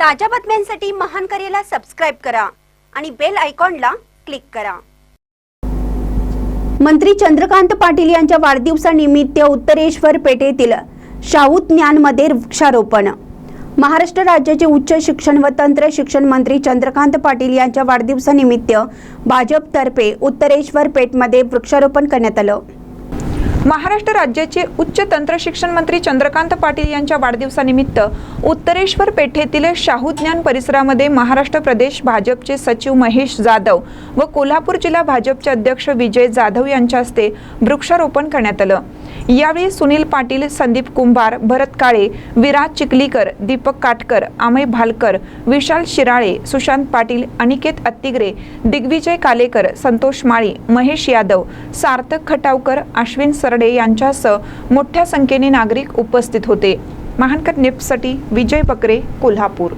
ताज्या बातम्यांसाठी महान करेला सबस्क्राईब करा आणि बेल आयकॉनला क्लिक करा. मंत्री चंद्रकांत पाटील यांच्या वाढदिवसानिमित्त उत्तरेश्वर पेठेतील शाहू ज्ञानमध्ये वृक्षारोपण. महाराष्ट्र राज्याचे उच्च शिक्षण व तंत्र शिक्षण मंत्री चंद्रकांत पाटील यांच्या वाढदिवसानिमित्त भाजपतर्फे उत्तरेश्वर पेठमध्ये वृक्षारोपण करण्यात आलं. महाराष्ट्र राज्याचे उच्च तंत्रशिक्षण मंत्री चंद्रकांत पाटील यांच्या वाढदिवसानिमित्त उत्तरेश्वर पेठेतील शाहू ज्ञान परिसरामध्ये महाराष्ट्र प्रदेश भाजपचे सचिव महेश जाधव व कोल्हापूर जिल्हा भाजपचे अध्यक्ष विजय जाधव यांच्या हस्ते वृक्षारोपण करण्यात आलं. यावेळी सुनील पाटील संदीप कुंभार भरत काळे विराज चिखलीकर दीपक काटकर अमय भालकर विशाल शिराळे सुशांत पाटील अनिकेत अत्तिगरे दिग्विजय कालेकर संतोष माळी महेश यादव सार्थक खटावकर अश्विन सरडे यांच्यासह मोठ्या संख्येने नागरिक उपस्थित होते. महानकर निप्ससाठी विजय बकरे कोल्हापूर.